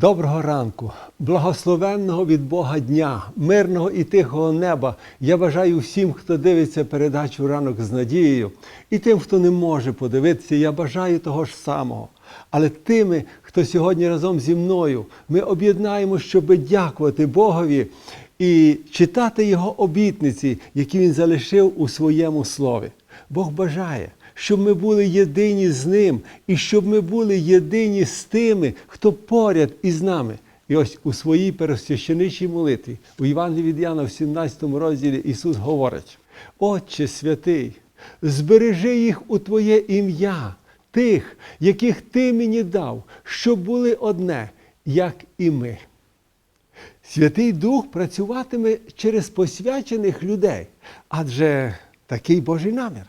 Доброго ранку, благословенного від Бога дня, мирного і тихого неба. Я бажаю всім, хто дивиться передачу ранок з надією, і тим, хто не може подивитися, я бажаю того ж самого. Але тими, хто сьогодні разом зі мною, ми об'єднаємо, щоб дякувати Богові і читати Його обітниці, які Він залишив у своєму слові. Бог бажає, щоб ми були єдині з ним, і щоб ми були єдині з тими, хто поряд із нами. І ось у своїй пересвященичій молитві, у Євангелії від Яна, в 17 розділі Ісус говорить: Отче святий, збережи їх у Твоє ім'я, тих, яких Ти мені дав, щоб були одне, як і ми. Святий Дух працюватиме через посвячених людей, адже такий Божий намір.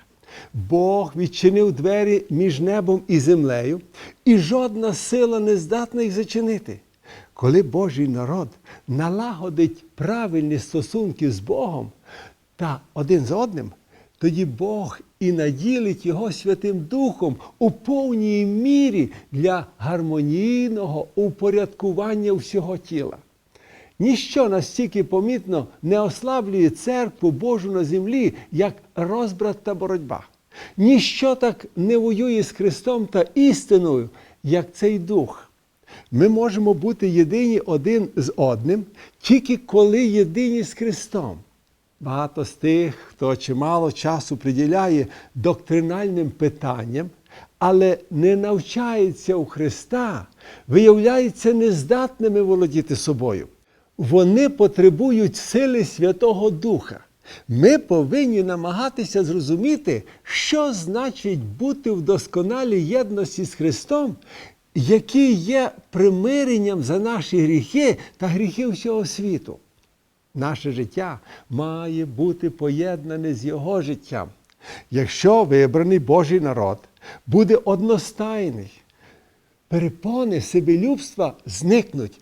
Бог відчинив двері між небом і землею, і жодна сила не здатна їх зачинити. Коли Божий народ налагодить правильні стосунки з Богом та один з одним, тоді Бог і наділить його Святим Духом у повній мірі для гармонійного упорядкування всього тіла. Ніщо настільки помітно не ослаблює церкву Божу на землі, як розбрат та боротьба. Ніщо так не воює з Христом та істиною, як цей дух. Ми можемо бути єдині один з одним, тільки коли єдині з Христом. Багато з тих, хто чимало часу приділяє доктринальним питанням, але не навчається у Христа, виявляються нездатними володіти собою. Вони потребують сили Святого Духа. Ми повинні намагатися зрозуміти, що значить бути в досконалій єдності з Христом, який є примиренням за наші гріхи та гріхи всього світу. Наше життя має бути поєднане з Його життям. Якщо вибраний Божий народ буде одностайний, перепони себелюбства зникнуть,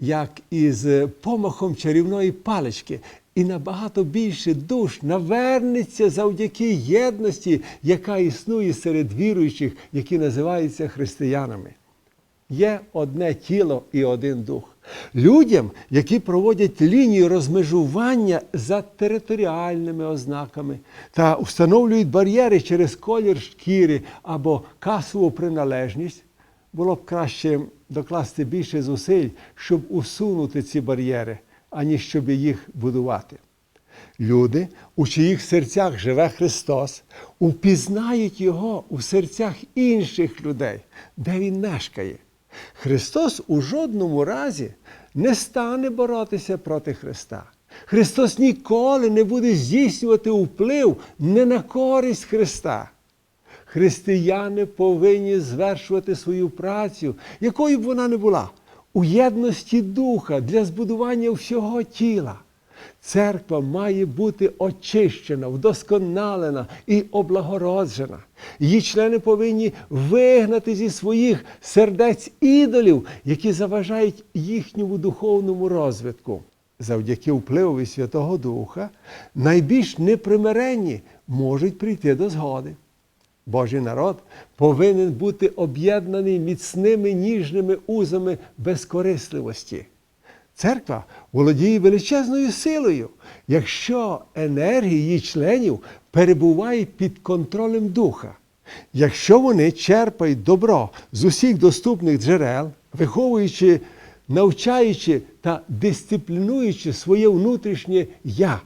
як із помахом чарівної палички, і набагато більше душ навернеться завдяки єдності, яка існує серед віруючих, які називаються християнами. Є одне тіло і один дух. Людям, які проводять лінію розмежування за територіальними ознаками та встановлюють бар'єри через колір шкіри або касову приналежність, було б краще докласти більше зусиль, щоб усунути ці бар'єри, аніж щоб їх будувати. Люди, у чиїх серцях живе Христос, упізнають Його у серцях інших людей, де Він мешкає. Христос у жодному разі не стане боротися проти Христа. Христос ніколи не буде здійснювати вплив не на користь Христа. Християни повинні звершувати свою працю, якою б вона не була, у єдності духа для збудування всього тіла. Церква має бути очищена, вдосконалена і облагороджена. Її члени повинні вигнати зі своїх сердець ідолів, які заважають їхньому духовному розвитку. Завдяки впливові Святого Духа найбільш непримиренні можуть прийти до згоди. Божий народ повинен бути об'єднаний міцними ніжними узами безкорисливості. Церква володіє величезною силою, якщо енергія її членів перебуває під контролем духа. Якщо вони черпають добро з усіх доступних джерел, виховуючи, навчаючи та дисциплінуючи своє внутрішнє я,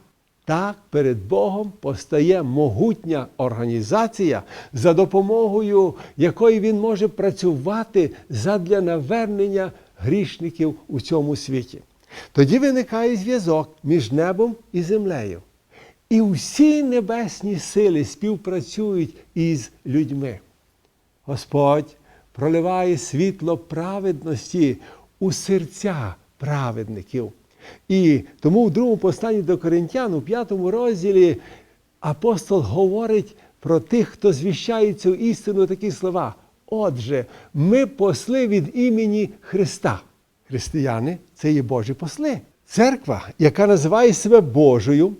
так перед Богом постає могутня організація, за допомогою якої він може працювати задля навернення грішників у цьому світі. Тоді виникає зв'язок між небом і землею. І всі небесні сили співпрацюють із людьми. Господь проливає світло праведності у серця праведників. І тому в другому посланні до Коринтян, у п'ятому розділі, апостол говорить про тих, хто звіщає цю істину такі слова. Отже, ми посли від імені Христа. Християни це є Божі посли. Церква, яка називає себе Божою,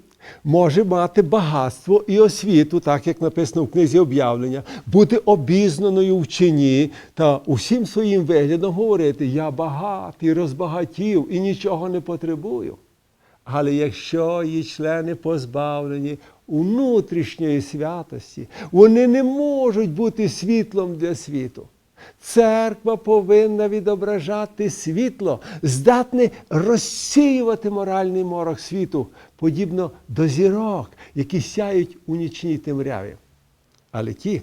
може мати багатство і освіту, так як написано в книзі об'явлення, бути обізнаною в чині та усім своїм виглядом говорити: Я багатий, розбагатів і нічого не потребую. Але якщо її члени позбавлені внутрішньої святості, вони не можуть бути світлом для світу. Церква повинна відображати світло, здатне розсіювати моральний морок світу, подібно до зірок, які сяють у нічній темряві. Але ті,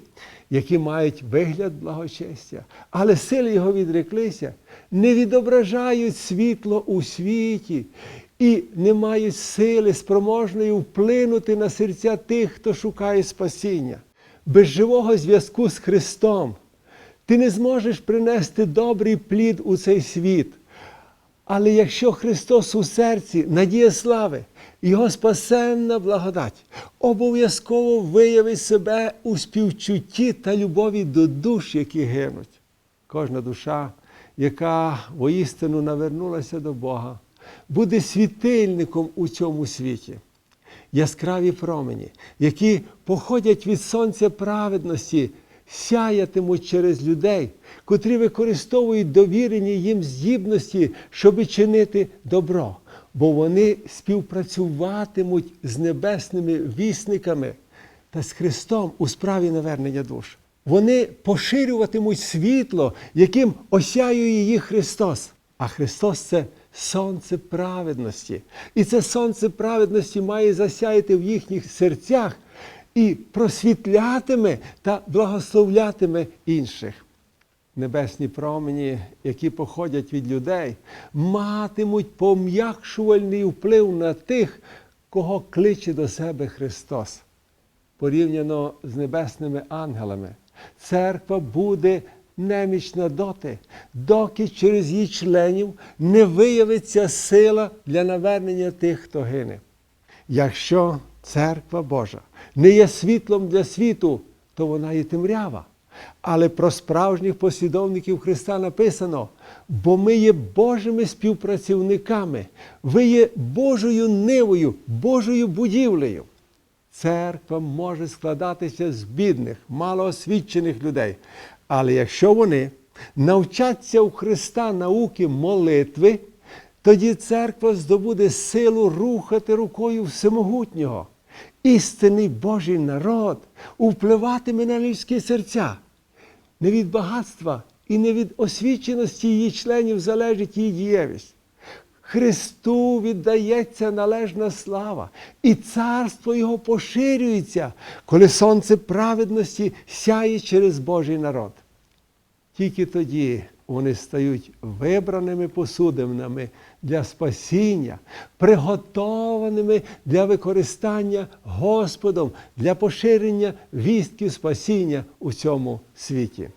які мають вигляд благочестя, але сили його відреклися, не відображають світло у світі і не мають сили спроможної вплинути на серця тих, хто шукає спасіння. Без живого зв'язку з Христом ти не зможеш принести добрий плід у цей світ. Але якщо Христос у серці, надія слави, Його спасенна благодать, обов'язково виявить себе у співчутті та любові до душ, які гинуть. Кожна душа, яка воістину навернулася до Бога, буде світильником у цьому світі. Яскраві промені, які походять від сонця праведності, сяятимуть через людей, котрі використовують довірені їм здібності, щоби чинити добро, бо вони співпрацюватимуть з небесними вісниками та з Христом у справі навернення душ. Вони поширюватимуть світло, яким осяює її Христос. А Христос це сонце праведності. І це сонце праведності має засяяти в їхніх серцях і просвітлятиме та благословлятиме інших. Небесні промені, які походять від людей, матимуть пом'якшувальний вплив на тих, кого кличе до себе Христос. Порівняно з небесними ангелами, церква буде немічна доти, доки через її членів не виявиться сила для навернення тих, хто гине. Якщо церква Божа не є світлом для світу, то вона є темрява. Але про справжніх послідовників Христа написано, бо ми є Божими співпрацівниками, ви є Божою нивою, Божою будівлею. Церква може складатися з бідних, малоосвічених людей. Але якщо вони навчаться у Христа науки молитви, тоді церква здобуде силу рухати рукою всемогутнього. Істинний Божий народ впливатиме на людські серця. Не від багатства і не від освіченості її членів залежить її дієвість. Христу віддається належна слава, і царство Його поширюється, коли сонце праведності сяє через Божий народ. Тільки тоді вони стають вибраними посудинами для спасіння, приготованими для використання Господом, для поширення вістки спасіння у цьому світі.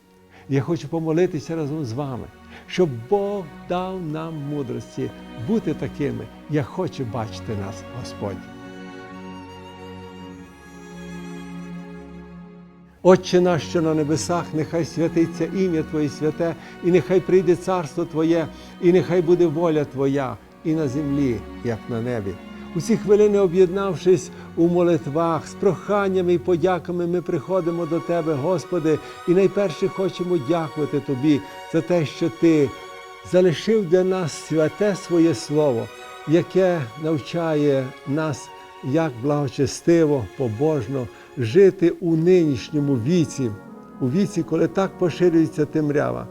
Я хочу помолитися разом з вами, щоб Бог дав нам мудрості бути такими, як хоче бачити нас Господь. Отче наш, що на небесах, нехай святиться ім'я Твоє святе, і нехай прийде царство Твоє, і нехай буде воля Твоя і на землі, як на небі. У ці хвилини, об'єднавшись у молитвах з проханнями і подяками, ми приходимо до Тебе, Господи, і найперше хочемо дякувати Тобі за те, що Ти залишив для нас святе своє Слово, яке навчає нас, як благочестиво, побожно жити у нинішньому віці, у віці, коли так поширюється темрява,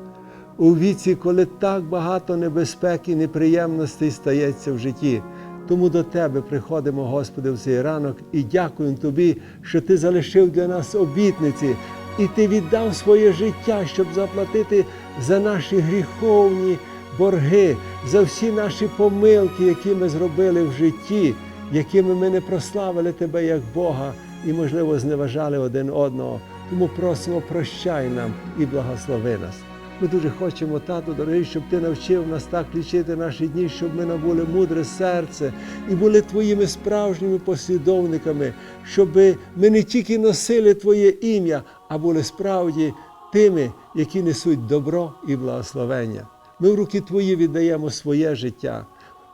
у віці, коли так багато небезпек і неприємностей стається в житті. Тому до Тебе приходимо, Господи, в цей ранок і дякуємо Тобі, що Ти залишив для нас обітниці, і Ти віддав своє життя, щоб заплатити за наші гріховні борги, за всі наші помилки, які ми зробили в житті, якими ми не прославили Тебе як Бога і, можливо, зневажали один одного. Тому просимо, прощай нам і благослови нас. Ми дуже хочемо, тату, дорогий, щоб ти навчив нас так лічити наші дні, щоб ми набули мудре серце і були твоїми справжніми послідовниками, щоб ми не тільки носили Твоє ім'я, а були справді тими, які несуть добро і благословення. Ми в руки Твої віддаємо своє життя.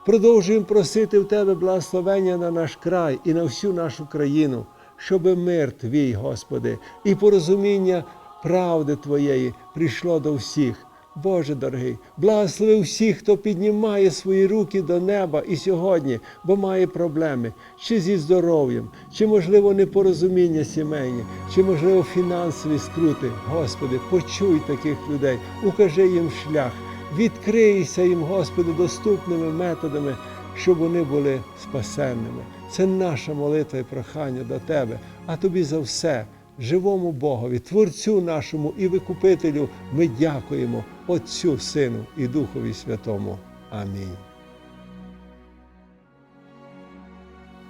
Продовжуємо просити в Тебе благословення на наш край і на всю нашу країну, щоб мир Твій, Господи, і порозуміння правди Твоєї прийшло до всіх. Боже дорогий, благослови всіх, хто піднімає свої руки до неба і сьогодні, бо має проблеми, чи зі здоров'ям, чи, можливо, непорозуміння сімейні, чи, можливо, фінансові скрути. Господи, почуй таких людей, укажи їм шлях, відкрийся їм, Господи, доступними методами, щоб вони були спасенними. Це наша молитва і прохання до Тебе, а тобі за все живому Богові, Творцю нашому і Викупителю, ми дякуємо Отцю, Сину і Духові Святому. Амінь.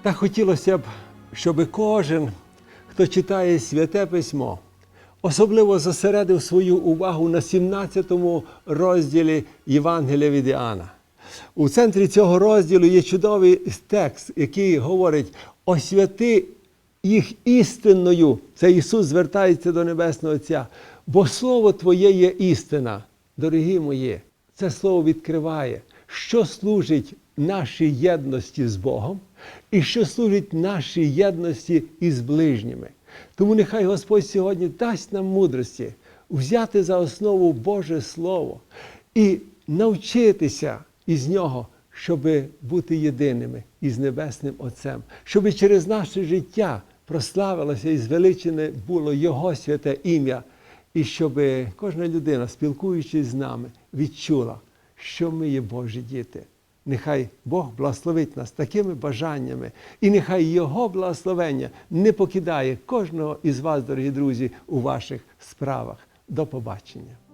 Та хотілося б, щоб кожен, хто читає святе письмо, особливо зосередив свою увагу на 17 розділі Євангелія від Іоанна. У центрі цього розділу є чудовий текст, який говорить: освяти їх істинною. Це Ісус звертається до Небесного Отця. Бо Слово Твоє є істина, дорогі мої, це слово відкриває, що служить нашій єдності з Богом і що служить нашій єдності із ближніми. Тому нехай Господь сьогодні дасть нам мудрості взяти за основу Боже Слово і навчитися із нього, щоб бути єдиними із Небесним Отцем, щоб через наше життя прославилося і звеличене було Його святе ім'я, і щоб кожна людина, спілкуючись з нами, відчула, що ми є Божі діти. Нехай Бог благословить нас такими бажаннями, і нехай Його благословення не покидає кожного із вас, дорогі друзі, у ваших справах. До побачення.